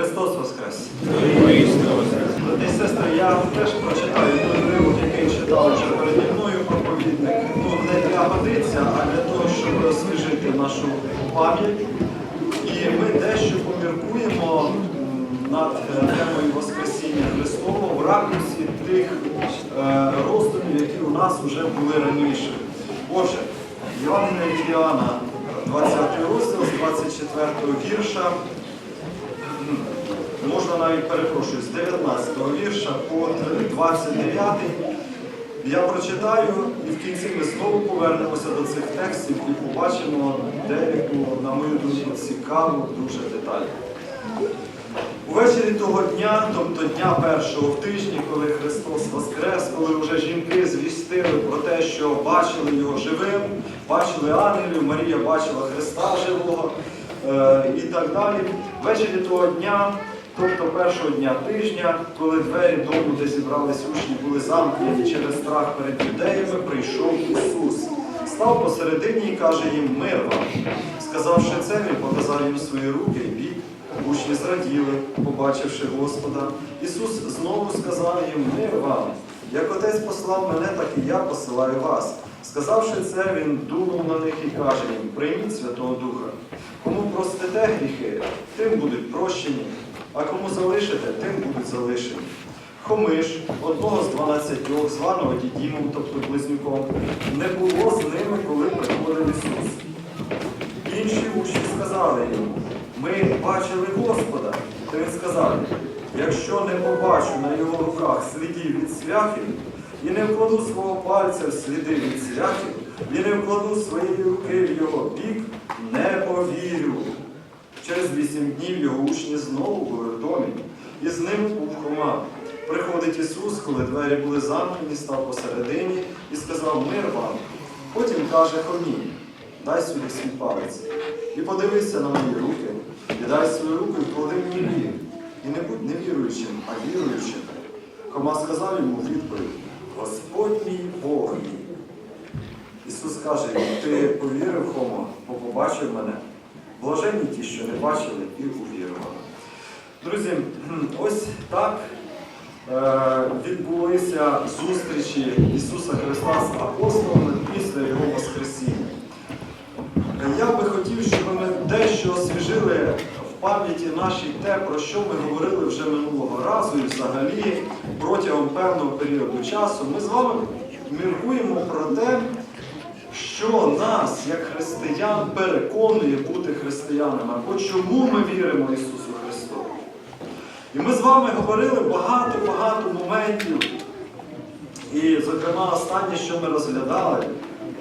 Христос Воскрес! Брати і сестри, я теж прочитаю той уривок, який читав вже переді мною проповідник. Ну, не для годиться, а для того, щоб освіжити нашу пам'ять. І ми дещо поміркуємо над е, темою Воскресіння Христового в ракурсі тих е, роздумів, які у нас вже були раніше. Отже, Євангелія від Іоанна, 20 розділ з 24 вірша. Навіть перепрошую, з 19 вірша по 29. Я прочитаю і в кінці ми знову повернемося до цих текстів і побачимо деяку, на мою думку, цікаву дуже деталь. Увечері того дня, тобто дня першого в тижні, коли Христос Воскрес, коли вже жінки звістили про те, що бачили його живим, бачили ангелів, Марія бачила Христа живого е, і так далі. Ввечері того дня, тобто першого дня тижня, коли двері дому, де зібрались учні, були замкнені через страх перед юдеями, прийшов Ісус. Став посередині і каже їм мир вам. Сказавши це, він показав їм свої руки і бік. Учні зраділи, побачивши Господа. Ісус знову сказав їм мир вам. Як Отець послав мене, так і я посилаю вас. Сказавши це, він дунув на них і каже їм, прийміть Святого Духа. Кому простите гріхи, тим будуть прощені, а кому залишите, тим будуть залишені. Хомиш, одного з дванадцятьох, званого Дідімом, тобто близнюком, не було з ними, коли приходив Ісус. Інші учні сказали йому, ми бачили Господа. То він сказав, якщо не побачу на його руках слідів від цвяхів, і не вкладу свого пальця в сліди від цвяхів, і не вкладу своєї руки в його бік, не повірю. Через вісім днів його учні знову були в домі, і з ним був Хома. Приходить Ісус, коли двері були замкнені, став посередині і сказав мир вам. Потім каже Хомі, дай сюди свій палець. І подивися на мої руки, і дай свою руку і вклади мені бік. І не будь невіруючим, а віруючим. Хома сказав йому відповідь, Господь мій Бог мій. Ісус каже ти повірив, Хомо, бо побачив мене. Блаженні ті, що не бачили і увірували. Друзі, ось так е, відбулися зустрічі Ісуса Христа з апостолами після Його Воскресіння. Я би хотів, щоб ми дещо освіжили в пам'яті нашій те, про що ми говорили вже минулого разу і взагалі протягом певного періоду часу. Ми з вами міркуємо про те, що нас, як християн, переконує бути християнами, або чому ми віримо Ісусу Христу. І ми з вами говорили багато-багато моментів. І, зокрема, останнє, що ми розглядали,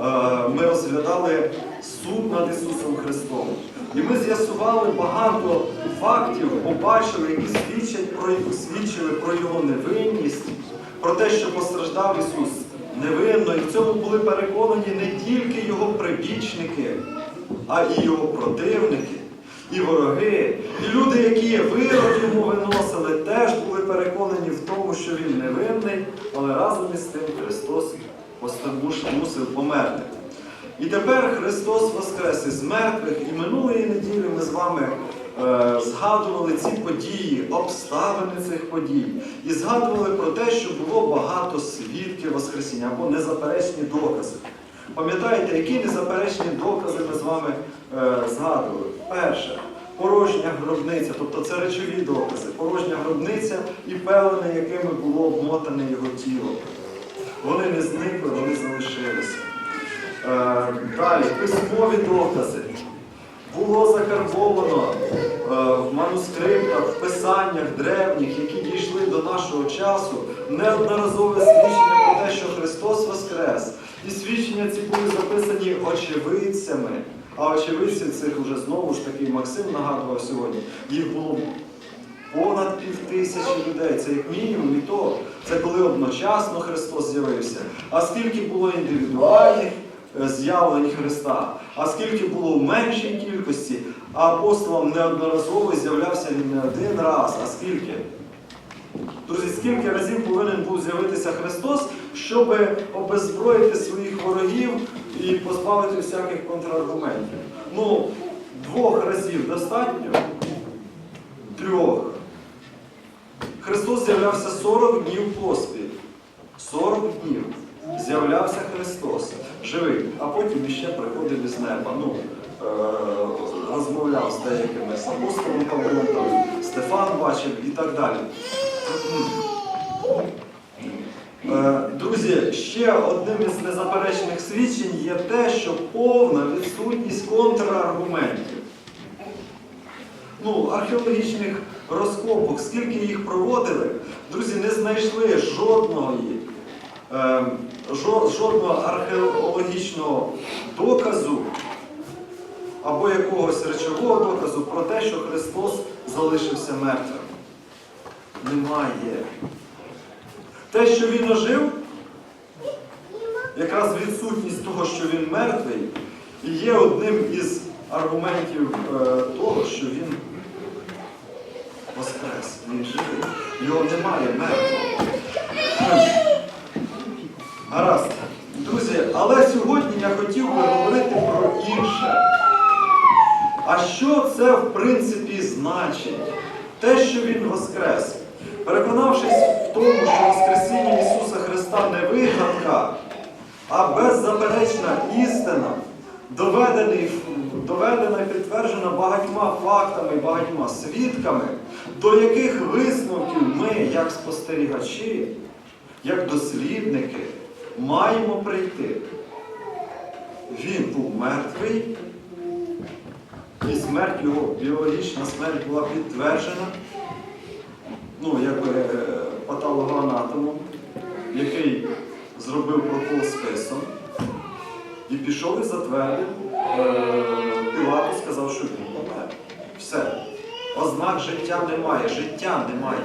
е, ми розглядали суд над Ісусом Христом. І ми з'ясували багато фактів, побачили, які свідчать про, свідчили про Його невинність, про те, що постраждав Ісус невинно. І в цьому були переконані не тільки Його прибічники, а і Його противники. І вороги, і люди, які вирок йому виносили, теж були переконані в тому, що він невинний, але разом із тим Христос мусив померти. І тепер Христос воскрес із мертвих, і минулої неділі ми з вами згадували ці події, обставини цих подій, і згадували про те, що було багато свідків Воскресіння або незаперечні докази. Пам'ятаєте, які незаперечні докази ми з вами е, згадували? Перше, порожня гробниця, тобто це речові докази, порожня гробниця і пелене, якими було обмотане його тіло. Вони не зникли, вони залишилися. Е, Далі, письмові докази. Закарбовано е, в манускриптах, в писаннях древніх, які дійшли до нашого часу, неодноразове свідчення про те, що Христос Воскрес. І свідчення ці були записані очевидцями. А очевидців цих уже знову ж таки Максим нагадував сьогодні. Їх було понад пів тисячі людей. Це як мінімум і то. Це коли одночасно Христос з'явився. А скільки було індивідуальних з'явлень Христа, а скільки було в меншій кількості, а апостолам неодноразово з'являвся він не один раз, а скільки? Друзі, скільки разів повинен був з'явитися Христос, щоб обеззброїти своїх ворогів і позбавити всяких контраргументів? Ну, двох разів достатньо? Трьох. Христос з'являвся 40 днів поспіль. 40 днів з'являвся Христос живий, а потім іще приходив із неба. Ну, е, розмовляв з деякими апостолом Павлом, Стефан бачив і так далі. Е, Друзі, ще одним із незаперечних свідчень є те, що повна відсутність контраргументів. Ну, археологічних розкопок, скільки їх проводили, друзі, не знайшли жодного, е, жо- жодного археологічного доказу або якогось речового доказу про те, що Христос залишився мертвим. Немає. Те, що він ожив, якраз відсутність того, що він мертвий, і є одним із аргументів е, того, що він воскрес, він живий. Його немає мертвого. Гаразд. Друзі, але сьогодні я хотів би говорити про інше. А що це в принципі значить? Те, що Він воскрес. Переконавшись в тому, що Воскресіння Ісуса Христа не вигадка, а беззаперечна істина, доведена і підтверджена багатьма фактами, багатьма свідками, до яких висновків ми, як спостерігачі, як дослідники, маємо прийти. Він був мертвий, і смерть його, біологічна смерть була підтверджена, ну, якби е, патологоанатомом, який зробив прокол списом і пішов і затвердив е, Пілату, сказав, що він помер. Все. Ознак життя немає, життя немає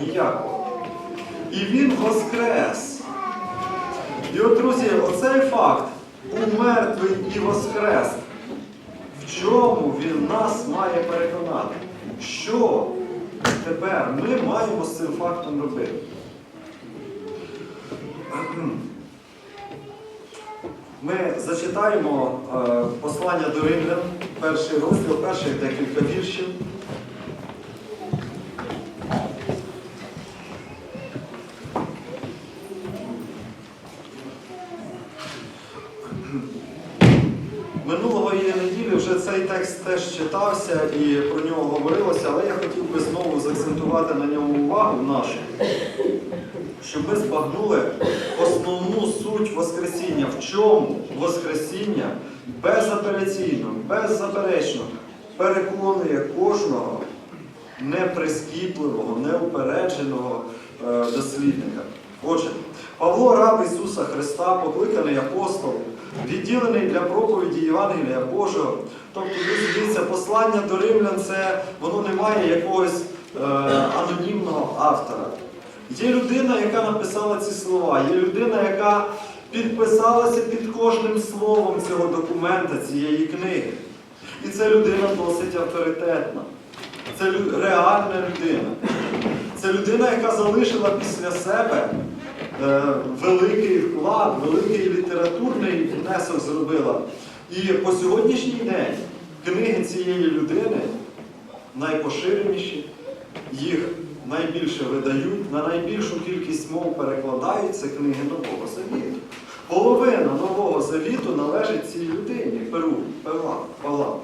ніякого. І він воскрес. І от, друзі, оцей факт був мертвий і воскрес. В чому він нас має переконати? Що тепер ми маємо з цим фактом робити? Ми зачитаємо е, послання до римлян, перший розділ, перших декілька віршів. Минулої неділі вже цей текст теж читався і про нього говорилося, але я хотів би знову заакцентувати на ньому увагу нашу, щоб ми збагнули основну суть Воскресіння. В чому Воскресіння безапераційно, беззаперечно переконує кожного неприскіпливого, неупередженого е, дослідника. Отже, Павло, раб Ісуса Христа, покликаний апостол, відділений для проповіді Євангелія Божого. Тобто, дивіться, послання до римлян це воно не має якогось е, анонімного автора. Є людина, яка написала ці слова, є людина, яка підписалася під кожним словом цього документа, цієї книги. І ця людина досить авторитетна. Це реальна людина. Це людина, яка залишила після себе е, великий вклад, великий літературний внесок зробила. І по сьогоднішній день книги цієї людини найпоширеніші, їх найбільше видають, на найбільшу кількість мов перекладаються книги Нового Завіту. Половина Нового Завіту належить цій людині, Перу, Павла. Павла.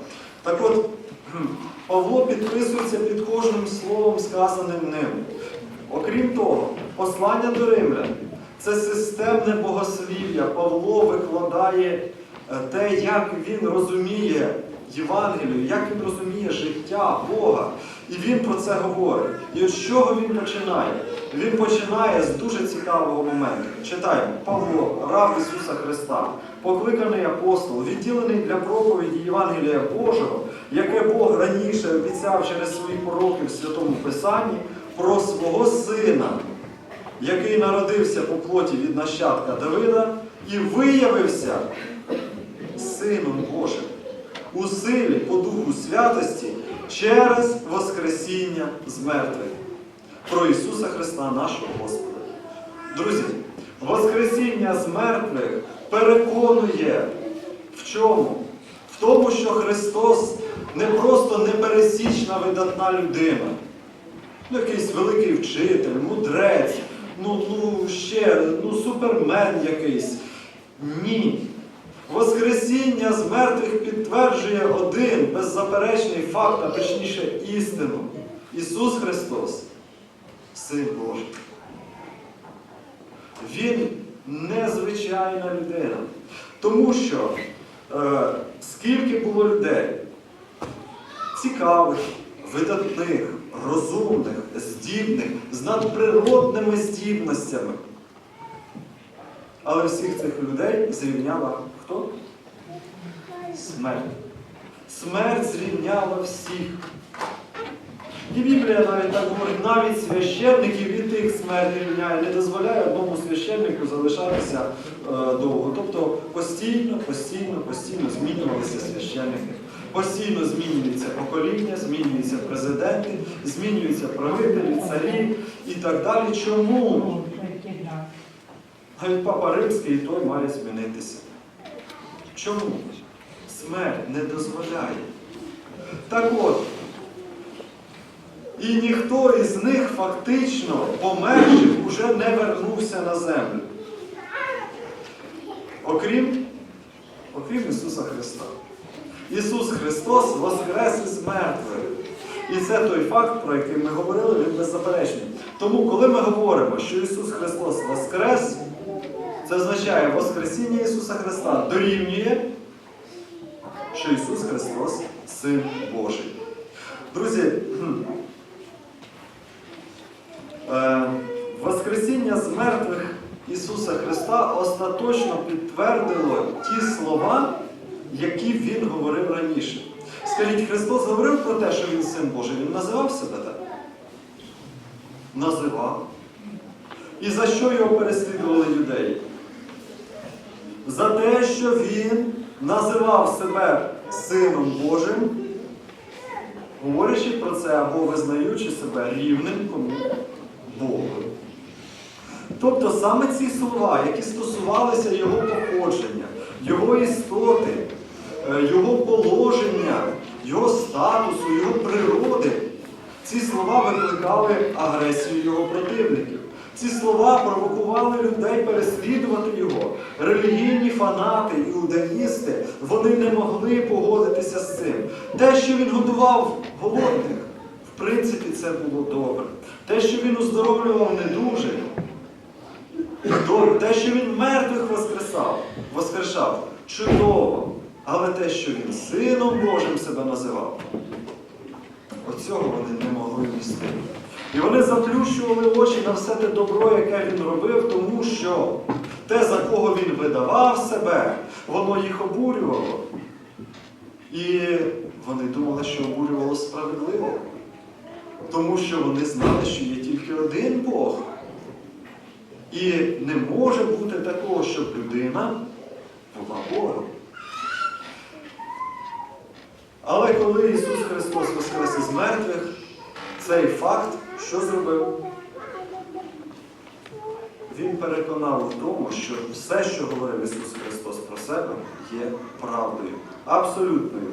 Так от, Павло підписується під кожним словом, сказаним ним. Окрім того, послання до римлян це системне богослів'я. Павло викладає те, як він розуміє Євангелію, як він розуміє життя Бога. І він про це говорить. І з чого він починає? Він починає з дуже цікавого моменту. Читаємо, Павло, раб Ісуса Христа, покликаний апостол, відділений для проповіді Євангелія Божого, яке Бог раніше обіцяв через своїх пророків в Святому Писанні про свого сина, який народився по плоті від нащадка Давида і виявився Сином Божим у силі по Духу Святості через Воскресіння з мертвих. Про Ісуса Христа, нашого Господа. Друзі, Воскресіння з мертвих переконує в чому? В тому, що Христос не просто непересічна видатна людина, Ну, якийсь великий вчитель, мудрець, ну, ну ще, ну, супермен якийсь. Ні. Воскресіння з мертвих підтверджує один беззаперечний факт, а точніше істину. Ісус Христос, Син Божий. Він незвичайна людина. Тому що е, скільки було людей цікавих, видатних, розумних, здібних, з надприродними здібностями. Але всіх цих людей зрівняла хто? Смерть. Смерть зрівняла всіх. І Біблія навіть так говорить, навіть священників від тих смерть рівняє, не дозволяє одному священнику залишатися е, довго. Тобто постійно, постійно, постійно змінювалися священники. Постійно змінюються покоління, змінюються президенти, змінюються правителі, царі і так далі. Чому? Навіть Папа Римський і той має змінитися. Чому? Смерть не дозволяє. Так от, і ніхто із них фактично померших уже не вернувся на землю. Окрім, окрім Ісуса Христа. Ісус Христос воскрес із мертвих. І це той факт, про який ми говорили, він беззаперечний. Тому, коли ми говоримо, що Ісус Христос воскрес, це означає Воскресіння Ісуса Христа дорівнює, що Ісус Христос Син Божий. Друзі, е, Воскресіння з мертвих Ісуса Христа остаточно підтвердило ті слова, які Він говорив раніше. Скажіть, Христос говорив про те, що Він Син Божий, Він називав себе так? Називав. І за що його переслідували юдеї? За те, що він називав себе Сином Божим, говорячи про це або визнаючи себе рівним кому Богу. Тобто саме ці слова, які стосувалися його походження, його істоти, е, його положення, його статусу, його природи, ці слова викликали агресію його противників. Ці слова провокували людей переслідувати його. Релігійні фанати, іудаїсти, вони не могли погодитися з цим. Те, що він годував голодних, в принципі, це було добре. Те, що він оздоровлював недужих, добре. Те, що він мертвих воскресав, воскрешав, чудово. Але те, що він сином Божим себе називав, оцього вони не могли містити. І вони заплющували очі на все те добро, яке він робив, тому що те, за кого він видавав себе, воно їх обурювало. І вони думали, що обурювало справедливо. Тому що вони знали, що є тільки один Бог. І не може бути такого, щоб людина була Богом. Але коли Ісус Христос воскрес із мертвих, цей факт що зробив? Він переконав в тому, що все, що говорив Ісус Христос про себе, є правдою. Абсолютною.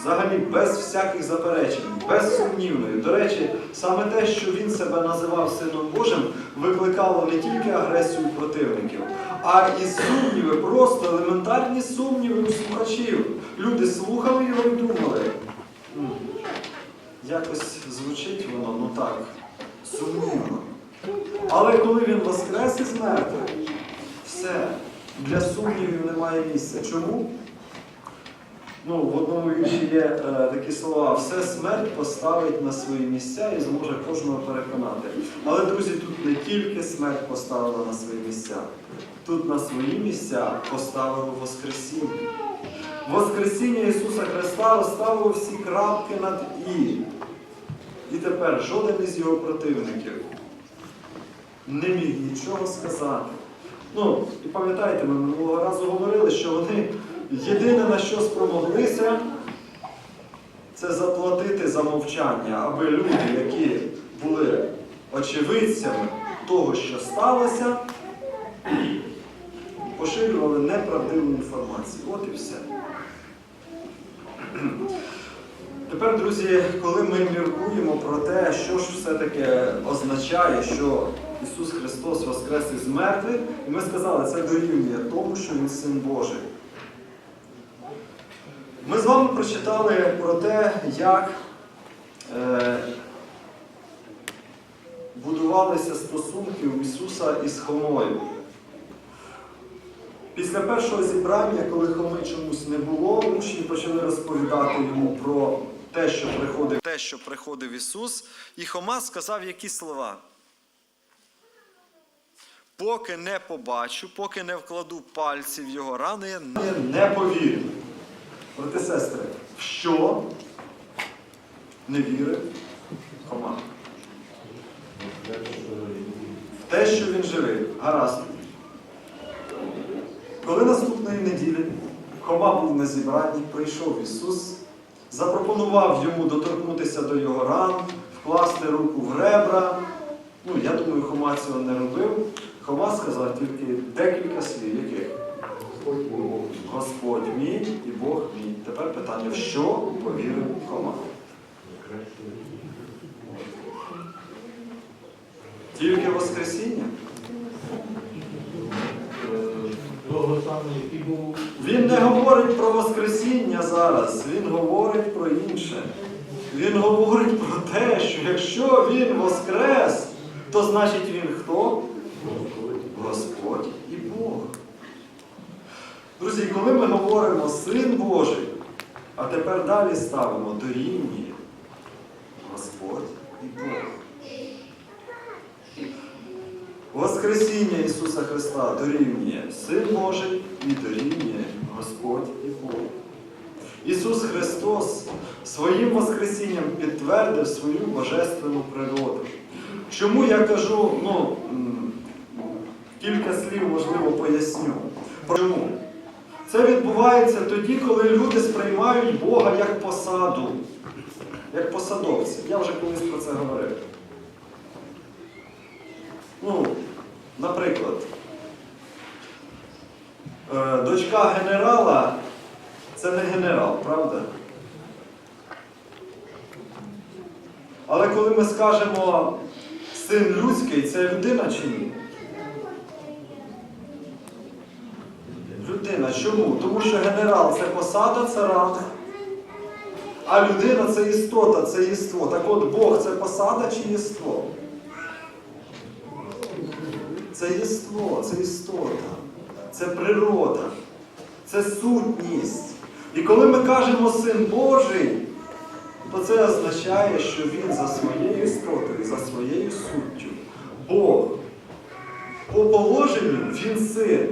Взагалі без всяких заперечень, безсумнівною. До речі, саме те, що він себе називав Сином Божим, викликало не тільки агресію противників, а і сумніви, просто елементарні сумніви у слухачів. Люди слухали його і думали. «М, Якось звучить воно, ну так, сумнівно. Але коли він воскрес із мертвих, все, для сумнівів немає місця. Чому? Ну, в одному вірші є е, такі слова, все смерть поставить на свої місця і зможе кожного переконати. Але, друзі, тут не тільки смерть поставила на свої місця, тут на свої місця поставило Воскресіння. Воскресіння Ісуса Христа розставило всі крапки над І. І тепер жоден із його противників не міг нічого сказати. Ну, і пам'ятаєте, ми минулого разу говорили, що вони єдине на що спромоглися, це заплатити за мовчання, аби люди, які були очевидцями того, що сталося, поширювали неправдиву інформацію. От і все. Тепер, друзі, коли ми міркуємо про те, що ж все-таки означає, що Ісус Христос воскрес із мертвих, і ми сказали, це дорівнює тому, що Він Син Божий. Ми з вами прочитали про те, як е, будувалися стосунки у Ісуса із Хомою. Після першого зібрання, коли Хоми чомусь не було, учні почали розповідати йому про те, що приходив, те, що приходив Ісус, і Хома сказав які слова. Поки не побачу, поки не вкладу пальці в його рани, я не повірю. Брати сестри, в що не вірив Хома? В те, що він живий. Гаразд. Коли наступної неділі Хома був на зібранні, прийшов Ісус, запропонував йому доторкнутися до його ран, вкласти руку в ребра. Ну, я думаю, Хома цього не робив. Хома сказав тільки декілька слів, яких? Господь мій і Бог мій. Тепер питання, в що повірив Хома? Тільки Воскресіння? Самого, який був Він не говорить про Воскресіння зараз, він говорить про інше. Він говорить про те, що якщо він воскрес, то значить він хто? Господь і Бог. Друзі, коли ми говоримо Син Божий, а тепер далі ставимо дорівнює Господь і Бог. Воскресіння Ісуса Христа дорівнює Син Божий і дорівнює Господь і Бог. Ісус Христос своїм Воскресінням підтвердив свою божественну природу. Чому я кажу, ну, кілька слів, можливо, поясню. Чому? Це відбувається тоді, коли люди сприймають Бога як посаду, як посадовців. Я вже колись про це говорив. Ну, наприклад, е, дочка генерала це не генерал, правда? Але коли ми скажемо син людський, це людина чи ні? Людина. Чому? Тому що генерал це посада, це ранг. А людина це істота, це єство. Так от Бог це посада чи єство? Це єство, це істота, це природа, це сутність. І коли ми кажемо Син Божий, то це означає, що Він за своєю істотою, за своєю суттю, Бог. По положенню Він син.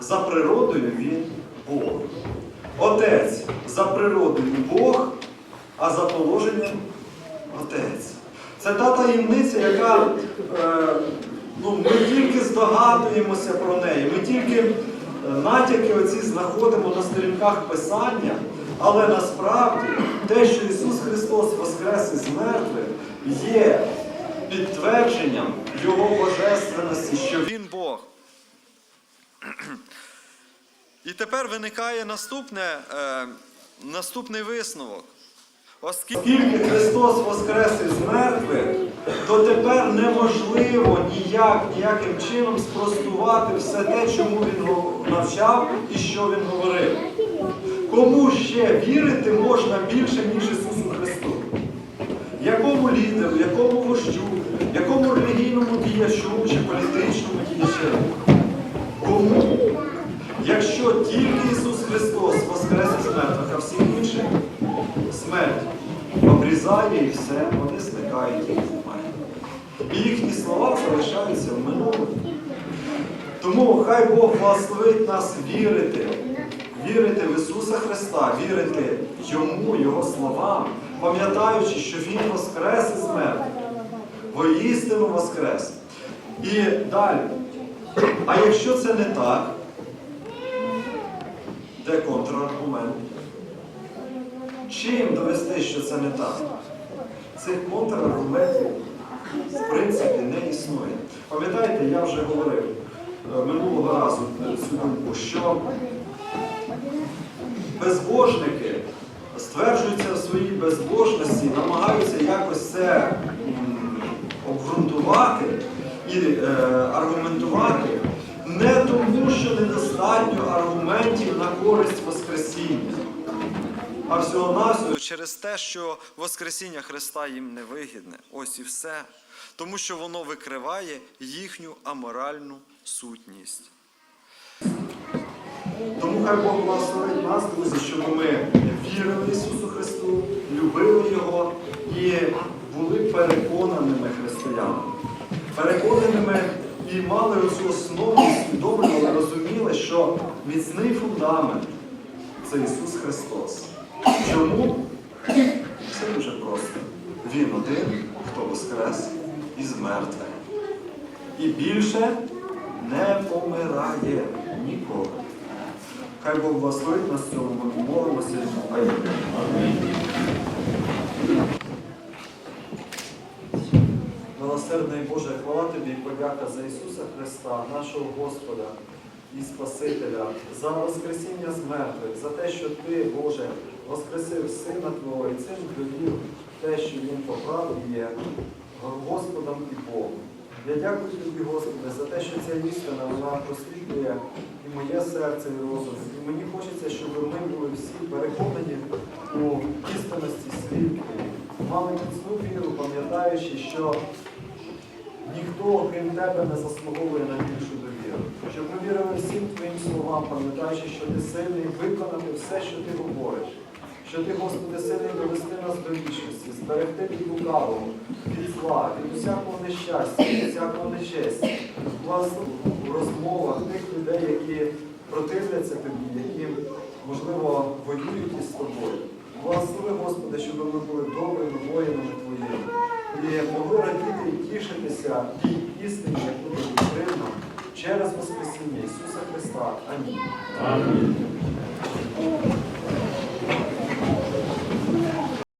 За природою він Бог. Отець за природою Бог, а за положенням Отець. Це та таємниця, яка е, ну, ми тільки здогадуємося про неї, ми тільки е, натяки оці знаходимо на сторінках Писання, але насправді те, що Ісус Христос воскрес із мертвих, є підтвердженням Його божественності, що Він Бог. І тепер виникає наступне, е, наступний висновок. Оскільки Христос воскрес із мертвих, то тепер неможливо ніяк, ніяким чином спростувати все те, чому Він навчав і що Він говорив. Кому ще вірити можна більше, ніж Ісусу Христу? Якому лідеру, якому вождю, якому релігійному діячу чи політичному діячу? Кому? Якщо тільки Ісус Христос воскрес із мертвих, а всіх інших смерть обрізає і все, вони зникають і вмирають. І їхні слова залишаються в минулому. Тому хай Бог благословить нас вірити, вірити в Ісуса Христа, вірити Йому, Його словам, пам'ятаючи, що Він воскрес із мертвих, воістину воскрес. І далі. А якщо це не так, де контраргумент? Чим довести, що це не так? Цих контраргументів в принципі не існує. Пам'ятаєте, я вже говорив е, минулого разу цю думку, що безбожники стверджуються в своїй безбожності, намагаються якось це обґрунтувати і е, аргументувати, не тому, що недостатньо аргументів на користь Воскресіння, всього-навсього через те, що Воскресіння Христа їм не вигідне. Ось і все. Тому що воно викриває їхню аморальну сутність. Тому хай Бог благословить нас, друзі, щоб ми вірили Ісусу Христу, любили Його і були переконаними християнами. Переконаними і мали оцю основу, усвідомлювали, розуміли, що міцний фундамент це Ісус Христос. Чому? Це дуже просто. Він один, хто воскрес із мертвих. І більше не помирає ніколи. Хай Бог благословить нас цьому, ми помолимося. Амінь. Милосердний Боже, хвала Тобі і подяка за Ісуса Христа, нашого Господа і Спасителя, за Воскресіння з мертвих, за те, що Ти, Боже, воскресив Сина Твого і цим довів те, що Він по правді є Господом і Богом. Я дякую тобі, Господи, за те, що ця істина вона просвітлює і моє серце і розум. І мені хочеться, щоб ми були всі переконані у істинності світу, мали міцну віру, пам'ятаючи, що ніхто, окрім тебе, не заслуговує на більшу довіру. Щоб ми вірили всім твоїм словам, пам'ятаючи, що ти сильний виконати все, що ти говориш. Що ти, Господи, сильний довести нас до вічності, зберегти від лукавого, від зла, від усякого нещастя, від усякого. Власне, в розмовах тих людей, які противляться тобі, які, можливо, воюють із тобою. Благослови, Господи, щоб ми були добрими воїнами Твоїми і могли радіти і тішитися тій істині, яку ти відкрив нам через Воскресіння Ісуса Христа. Амінь. Амінь.